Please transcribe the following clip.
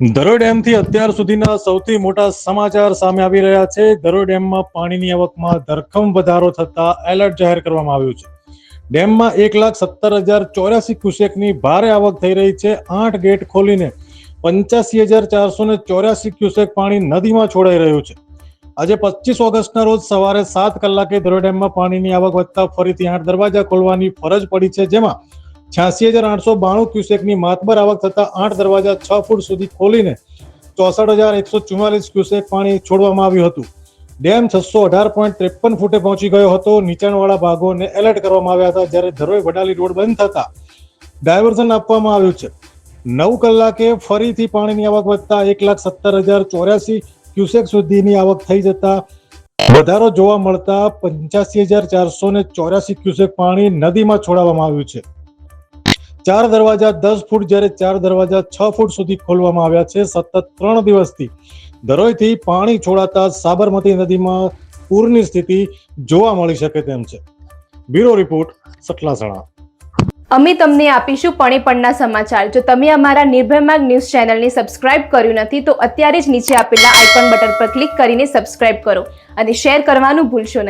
ધરોઈ ડેમથી અત્યાર સુધીના સૌથી મોટા સમાચાર સામે આવી રહ્યા છે. ધરોઈ ડેમમાં પાણીની આવકમાં ધરખમ વધારો થતા એલર્ટ જાહેર કરવામાં આવ્યું છે. ડેમમાં એક લાખ સત્તર હજાર ચોર્યાસી ક્યુસેકની ભારે આવક થઈ રહી છે. આઠ ગેટ ખોલીને પંચ્યાસી હજાર ચારસો ને ચોર્યાસી ક્યુસેક પાણી નદીમાં છોડાઈ રહ્યું છે. આજે પચીસ ઓગસ્ટના રોજ સવારે સાત કલાકે ધરોઈ ડેમમાં પાણીની આવક વધતા ફરીથી આઠ દરવાજા ખોલવાની ફરજ પડી છે, જેમાં છ્યાસી હજાર આઠસો બાણું ક્યુસેકની માતબર આવક થતા આઠ દરવાજા છ ફૂટ સુધી ખોલીને ચોસઠ હજાર એકસો ચુમ્માલીસ ક્યુસેક પાણી છોડવામાં આવ્યું હતું. ડેમ છસો અઢાર પોઈન્ટ ત્રેપન ફૂટે પહોંચી ગયો હતો. નીચાણવાળા ભાગોને એલર્ટ કરવામાં આવ્યા હતા જ્યારે ધરોઈ વડાલી રોડ બંધ થતા ડાયવર્ઝન આપવામાં આવ્યું છે. નવ કલાકે ફરીથી પાણીની આવક વધતા એક લાખ સત્તર હજાર ચોર્યાસી ક્યુસેક સુધીની આવક થઈ જતા વધારો જોવા મળતા પંચ્યાસી હજાર ચારસો ને ચોર્યાસી ક્યુસેક પાણી નદીમાં છોડાવવામાં આવ્યું છે. ચાર દરવાજા દસ ફૂટ જ્યારે ચાર દરવાજા છ ફૂટ સુધી ખોલવામાં આવ્યા છે, સતત ત્રણ દિવસથી. ધરોઈથી પાણી છોડાતા સાબરમતી નદીમાં પૂરની સ્થિતિ જોવા મળી શકે તેમ છે. Bureau report, Satlasana. અમે તમને આપીશું પણીપણના સમાચાર. જો તમે અમારા નિર્ભયમાર્ગ ન્યૂઝ ચેનલને સબસ્ક્રાઇબ કર્યું નથી, તો અત્યારે જ નીચે આપેલા આઇકોન બટન પર ક્લિક કરીને સબસ્ક્રાઇબ કરો અને શેર કરવાનું ભૂલશો નહીં.